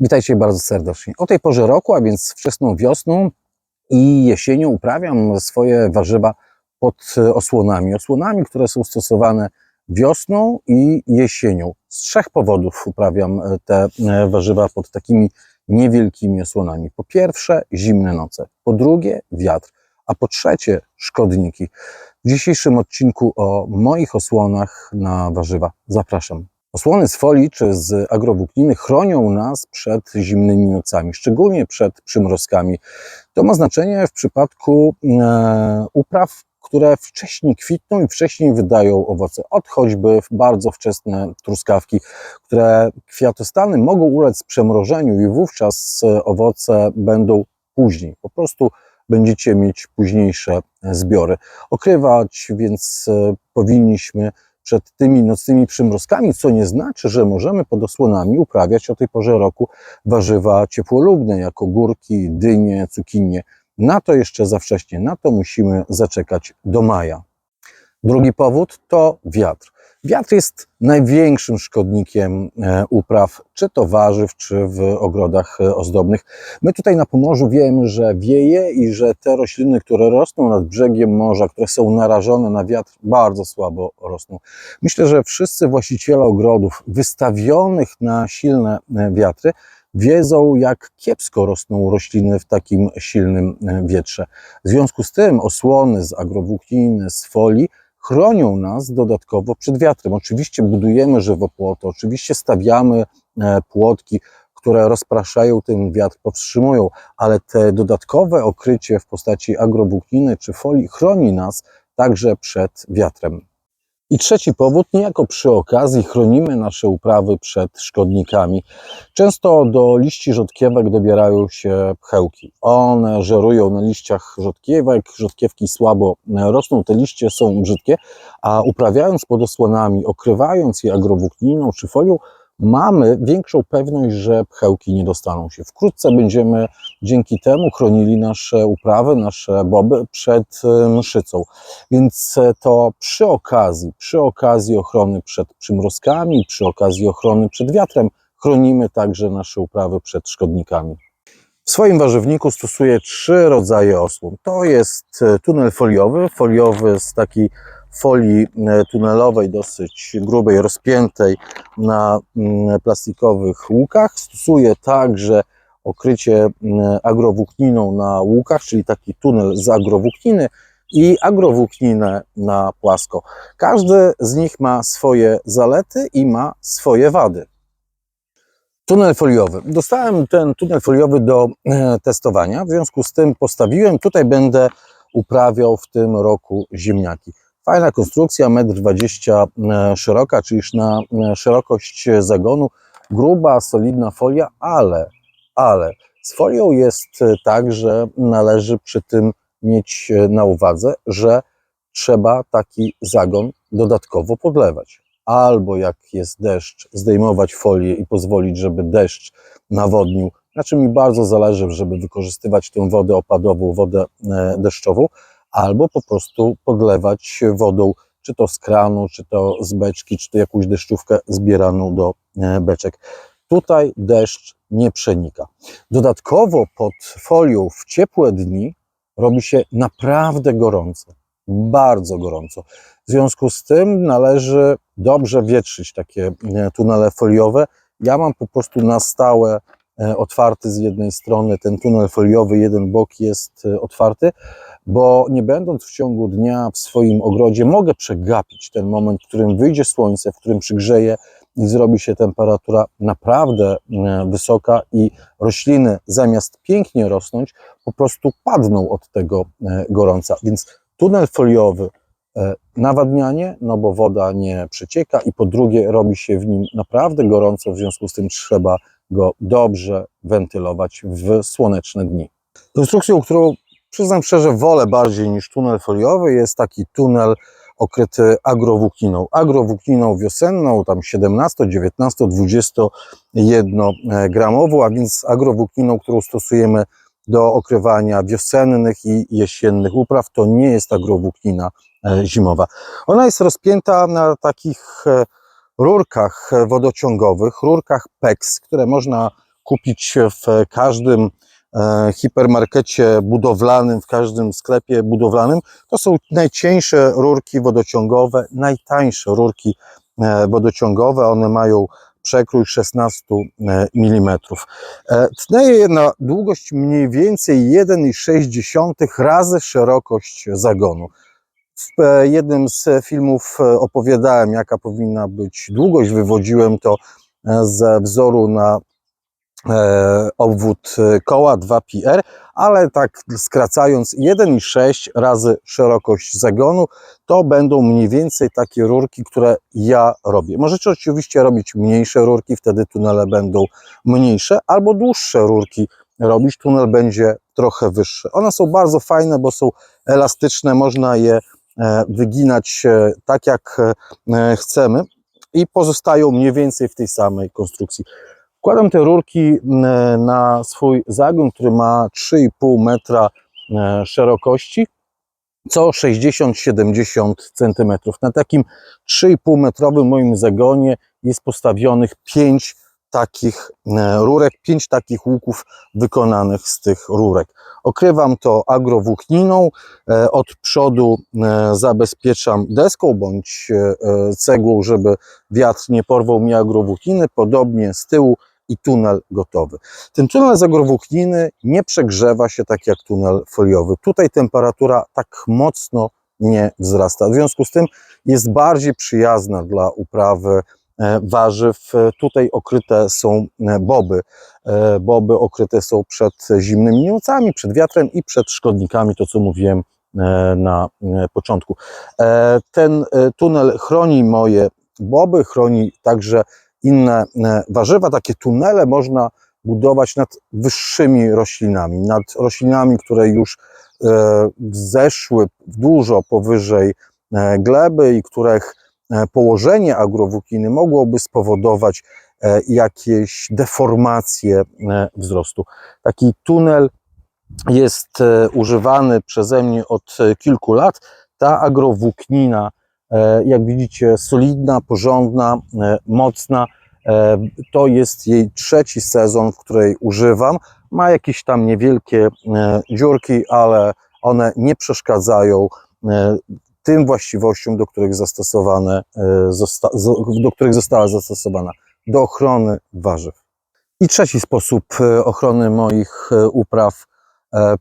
Witajcie bardzo serdecznie. O tej porze roku, a więc wczesną wiosną i jesienią uprawiam swoje warzywa pod osłonami. Osłonami, które są stosowane wiosną i jesienią. Z trzech powodów uprawiam e, te e, warzywa pod takimi niewielkimi osłonami. Po pierwsze, zimne noce. Po drugie, wiatr. A po trzecie, szkodniki. W dzisiejszym odcinku o moich osłonach na warzywa zapraszam. Osłony z folii czy z agrowłókniny chronią nas przed zimnymi nocami, szczególnie przed przymrozkami. To ma znaczenie w przypadku e, upraw, które wcześniej kwitną i wcześniej wydają owoce. Od choćby bardzo wczesne truskawki, które kwiatostany mogą ulec przemrożeniu i wówczas e, owoce będą później. Po prostu będziecie mieć późniejsze zbiory. Okrywać więc e, powinniśmy przed tymi nocnymi przymrozkami, co nie znaczy, że możemy pod osłonami uprawiać o tej porze roku warzywa ciepłolubne, jak ogórki, dynie, cukinie. Na to jeszcze za wcześnie, na to musimy zaczekać do maja. Drugi powód to wiatr. Wiatr jest największym szkodnikiem e, upraw, czy to warzyw, czy w ogrodach e, ozdobnych. My tutaj na Pomorzu wiemy, że wieje i że te rośliny, które rosną nad brzegiem morza, które są narażone na wiatr, bardzo słabo rosną. Myślę, że wszyscy właściciele ogrodów wystawionych na silne e, wiatry wiedzą, jak kiepsko rosną rośliny w takim silnym wietrze. W związku z tym osłony z agrowłókniny, z folii chronią nas dodatkowo przed wiatrem. Oczywiście budujemy żywopłoty, oczywiście stawiamy płotki, które rozpraszają ten wiatr, powstrzymują, ale te dodatkowe okrycie w postaci agrowłókniny czy folii chroni nas także przed wiatrem. I trzeci powód, niejako przy okazji chronimy nasze uprawy przed szkodnikami. Często do liści rzodkiewek dobierają się pchełki. One żerują na liściach rzodkiewek, rzodkiewki słabo rosną, te liście są brzydkie, a uprawiając pod osłonami, okrywając je agrowłókniną czy folią, mamy większą pewność, że pchełki nie dostaną się. Wkrótce będziemy dzięki temu chronili nasze uprawy, nasze boby przed mszycą. Więc to przy okazji, przy okazji ochrony przed przymrozkami, przy okazji ochrony przed wiatrem, chronimy także nasze uprawy przed szkodnikami. W swoim warzywniku stosuję trzy rodzaje osłon. To jest tunel foliowy, foliowy z takiej folii tunelowej, dosyć grubej, rozpiętej na plastikowych łukach. Stosuję także okrycie agrowłókniną na łukach, czyli taki tunel z agrowłókniny i agrowłókninę na płasko. Każdy z nich ma swoje zalety i ma swoje wady. Tunel foliowy. Dostałem ten tunel foliowy do testowania, w związku z tym postawiłem. Tutaj będę uprawiał w tym roku ziemniaki. Fajna konstrukcja, 1,20 m szeroka, czyli na szerokość zagonu. Gruba, solidna folia, ale, ale z folią jest tak, że należy przy tym mieć na uwadze, że trzeba taki zagon dodatkowo podlewać. Albo jak jest deszcz, zdejmować folię i pozwolić, żeby deszcz nawodnił, na czym mi bardzo zależy, żeby wykorzystywać tę wodę opadową, wodę deszczową, albo po prostu podlewać wodą, czy to z kranu, czy to z beczki, czy to jakąś deszczówkę zbieraną do beczek. Tutaj deszcz nie przenika. Dodatkowo pod folią w ciepłe dni robi się naprawdę gorąco, bardzo gorąco. W związku z tym należy dobrze wietrzyć takie tunele foliowe. Ja mam po prostu na stałe otwarty z jednej strony ten tunel foliowy, jeden bok jest otwarty, bo nie będąc w ciągu dnia w swoim ogrodzie, mogę przegapić ten moment, w którym wyjdzie słońce, w którym przygrzeje i zrobi się temperatura naprawdę wysoka i rośliny zamiast pięknie rosnąć, po prostu padną od tego gorąca. Więc tunel foliowy, nawadnianie, no bo woda nie przecieka i po drugie robi się w nim naprawdę gorąco, w związku z tym trzeba go dobrze wentylować w słoneczne dni. Konstrukcją, którą przyznam szczerze wolę bardziej niż tunel foliowy jest taki tunel okryty agrowłókniną. Agrowłókniną wiosenną, tam 17, 19, 21 gramową, a więc agrowłókniną, którą stosujemy do okrywania wiosennych i jesiennych upraw. To nie jest agrowłóknina zimowa. Ona jest rozpięta na takich rurkach wodociągowych, rurkach PEX, które można kupić w każdym e, hipermarkecie budowlanym, w każdym sklepie budowlanym. To są najcieńsze rurki wodociągowe, najtańsze rurki e, wodociągowe. One mają przekrój 16 mm. Tnęje je na długość mniej więcej 1,6 razy szerokość zagonu. W e, jednym z filmów e, opowiadałem, jaka powinna być długość. Wywodziłem to e, ze wzoru na e, obwód e, koła 2PR, ale tak skracając 1,6 razy szerokość zagonu, to będą mniej więcej takie rurki, które ja robię. Możecie oczywiście robić mniejsze rurki, wtedy tunele będą mniejsze, albo dłuższe rurki robić, tunel będzie trochę wyższy. One są bardzo fajne, bo są elastyczne, można je e, wyginać e, tak jak e, chcemy i pozostają mniej więcej w tej samej konstrukcji. Wkładam te rurki na swój zagon, który ma 3,5 metra e, szerokości, co 60-70 cm. Na takim 3,5 metrowym moim zagonie jest postawionych 5 takich e, rurek, 5 takich łuków wykonanych z tych rurek. Okrywam to agrowłókniną, e, od przodu zabezpieczam deską bądź cegłą, żeby wiatr nie porwał mi agrowłókniny, podobnie z tyłu i tunel gotowy. Ten tunel z nie przegrzewa się tak jak tunel foliowy. Tutaj temperatura tak mocno nie wzrasta. W związku z tym jest bardziej przyjazna dla uprawy e, warzyw. E, Tutaj okryte są e, boby. Boby okryte są przed zimnymi nocami, przed wiatrem i przed szkodnikami, to co mówiłem na początku. Ten tunel chroni moje boby, chroni także inne e, warzywa. Takie tunele można budować nad wyższymi roślinami, nad roślinami, które już e, zeszły dużo powyżej e, gleby i których położenie agrowłókniny mogłoby spowodować jakieś deformacje wzrostu. Taki tunel jest używany przeze mnie od kilku lat. Ta agrowłóknina, jak widzicie, solidna, porządna, e, mocna. E, To jest jej trzeci sezon, w której używam. Ma jakieś tam niewielkie e, dziurki, ale one nie przeszkadzają e, tym właściwościom, do których zastosowane, e, do których została zastosowana do ochrony warzyw. I trzeci sposób e, ochrony moich e, upraw e,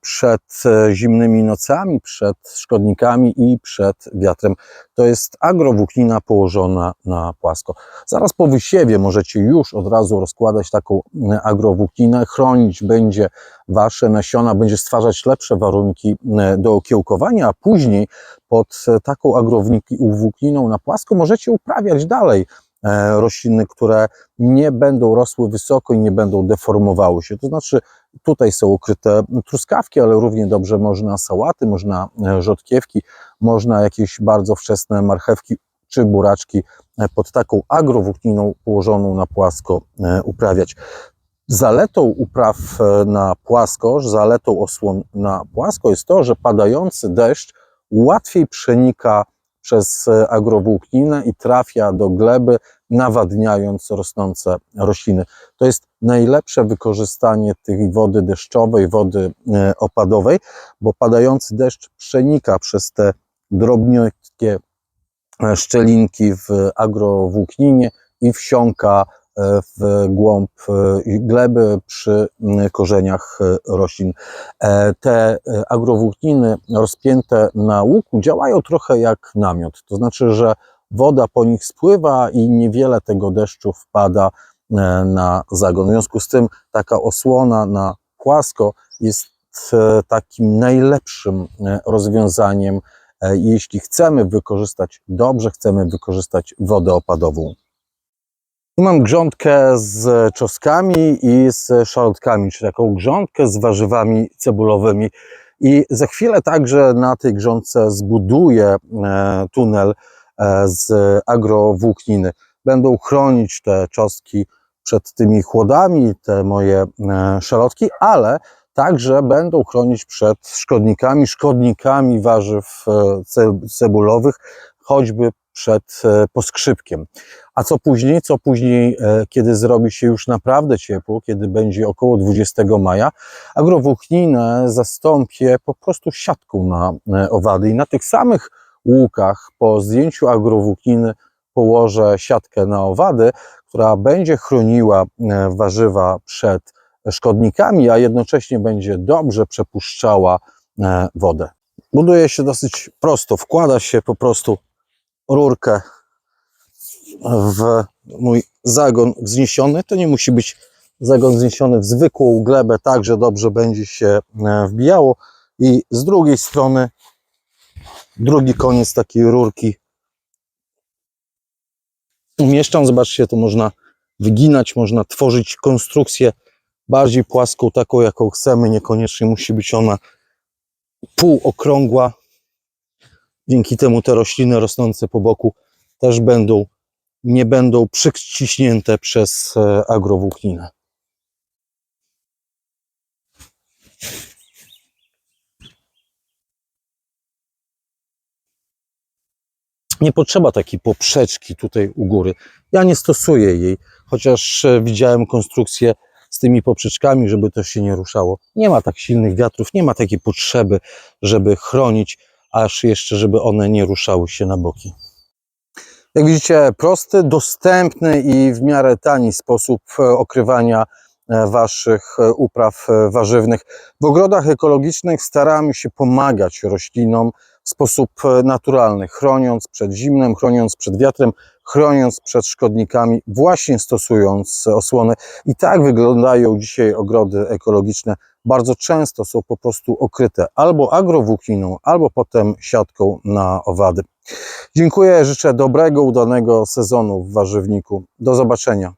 przed e, zimnymi nocami, przed szkodnikami i przed wiatrem. To jest agrowłóknina położona na płasko. Zaraz po wysiewie możecie już od razu rozkładać taką e, agrowłókninę. Chronić będzie wasze nasiona, będzie stwarzać lepsze warunki e, do okiełkowania, a później pod e, taką agrowłókniną na płasko możecie uprawiać dalej e, rośliny, które nie będą rosły wysoko i nie będą deformowały się. To znaczy, tutaj są ukryte truskawki, ale równie dobrze można sałaty, można e, rzodkiewki, można jakieś bardzo wczesne marchewki czy buraczki e, pod taką agrowłókniną położoną na płasko e, uprawiać. Zaletą upraw na płasko, zaletą osłon na płasko jest to, że padający deszcz łatwiej przenika przez agrowłókninę i trafia do gleby, nawadniając rosnące rośliny. To jest najlepsze wykorzystanie tej wody deszczowej, wody e, opadowej, bo padający deszcz przenika przez te drobniutkie e, szczelinki w agrowłókninie i wsiąka e, w głąb gleby przy korzeniach roślin. Te agrowłókniny rozpięte na łuku działają trochę jak namiot, to znaczy, że woda po nich spływa i niewiele tego deszczu wpada e, na zagon. W związku z tym taka osłona na płasko jest e, takim najlepszym e, rozwiązaniem, jeśli chcemy wykorzystać dobrze, chcemy wykorzystać wodę opadową. Tu mam grządkę z czoskami i z szalotkami, czy taką grządkę z warzywami cebulowymi. I za chwilę także na tej grządce zbuduję tunel z agrowłókniny. Będą chronić te czosnki przed tymi chłodami, te moje e, szalotki, ale także będą chronić przed szkodnikami, szkodnikami warzyw e, ce- cebulowych, choćby przed e, poskrzypkiem. A co później? Co później, e, kiedy zrobi się już naprawdę ciepło, kiedy będzie około 20 maja, agrowłókninę zastąpię po prostu siatką na e, owady i na tych samych łukach po zdjęciu agrowłókniny położę siatkę na owady, która będzie chroniła e, warzywa przed szkodnikami, a jednocześnie będzie dobrze przepuszczała e, wodę. Buduje się dosyć prosto, wkłada się po prostu rurkę w mój zagon wzniesiony. To nie musi być zagon wzniesiony w zwykłą glebę, tak że dobrze będzie się e, wbijało. I z drugiej strony drugi koniec takiej rurki umieszczam. Zobaczcie, to można wyginać, można tworzyć konstrukcję bardziej płaską, taką jaką chcemy. Niekoniecznie musi być ona półokrągła. Dzięki temu te rośliny rosnące po boku też będą, nie będą przyciśnięte przez e, agrowłókninę. Nie potrzeba takiej poprzeczki tutaj u góry. Ja nie stosuję jej, chociaż e, widziałem konstrukcję z tymi poprzeczkami, żeby to się nie ruszało. Nie ma tak silnych wiatrów, nie ma takiej potrzeby, żeby chronić, aż jeszcze, żeby one nie ruszały się na boki. Jak widzicie, prosty, dostępny i w miarę tani sposób e, okrywania e, waszych upraw warzywnych. W ogrodach ekologicznych staramy się pomagać roślinom sposób e, naturalny, chroniąc przed zimnem, chroniąc przed wiatrem, chroniąc przed szkodnikami, właśnie stosując osłony. I tak wyglądają dzisiaj ogrody ekologiczne. Bardzo często są po prostu okryte albo agrowłókniną, albo potem siatką na owady. Dziękuję, życzę dobrego, udanego sezonu w warzywniku. Do zobaczenia.